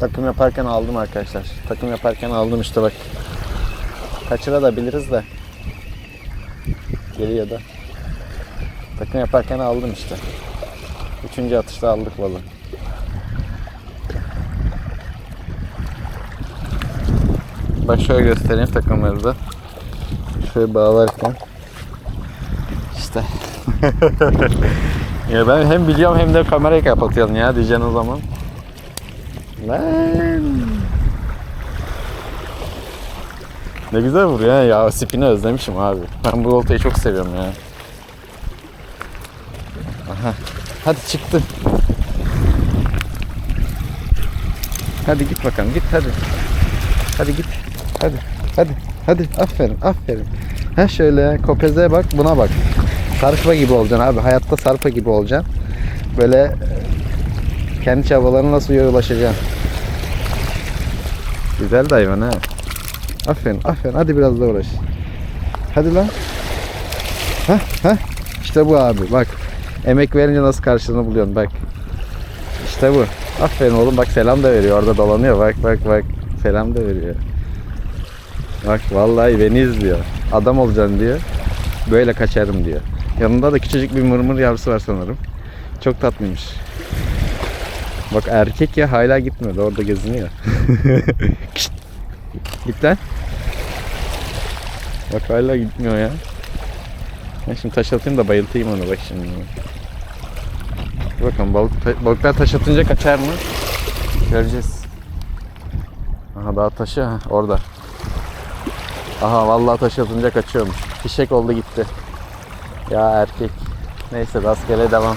Takım yaparken aldım arkadaşlar. Takım yaparken aldım işte bak. Kaçırabiliriz de. Geliyor da. Takım yaparken aldım işte. Üçüncü atışta aldık balığı. Bak şöyle göstereyim takımları da. Şöyle bağlarken. İşte. ya ben hem biliyorum hem de kamerayı kapatıyorum ya diyeceğin o zaman. Lan. Ne güzel vuruyor ha ya. Spini özlemişim abi. Ben bu oltayı çok seviyorum ya. Aha. Hadi çıktı. Hadi git bakalım git hadi. Hadi git. Hadi. Hadi. Hadi. Aferin. Aferin. Ha şöyle kopeze bak buna bak. Sarpa gibi olacaksın abi. Hayatta sarpa gibi olacaksın. Böyle kendi çabalarına suya ulaşacaksın. Güzel de hayvan ha. Aferin aferin hadi biraz da uğraş. Hadi lan. Hah hah. İşte bu abi bak. Emek verince nasıl karşılığını buluyorsun bak. İşte bu. Aferin oğlum bak selam da veriyor orada dolanıyor bak bak bak. Selam da veriyor. Bak vallahi beni izliyor. Adam olacaksın diyor. Böyle kaçarım diyor. Yanında da küçücük bir mırmır yavrusu var sanırım. Çok tatlıymış. Bak erkek ya hala gitmedi orada geziniyor. Git lan. Bak hala gitmiyor ya. Ben şimdi taş atayım da bayıltayım onu bak şimdi. Bakalım balık, ta- balıklar taş atınca kaçar mı? Göreceğiz. Aha daha taşı ha, orada. Aha vallahi taş atınca kaçıyormuş. Fişek oldu gitti. Ya erkek. Neyse rastgele devam.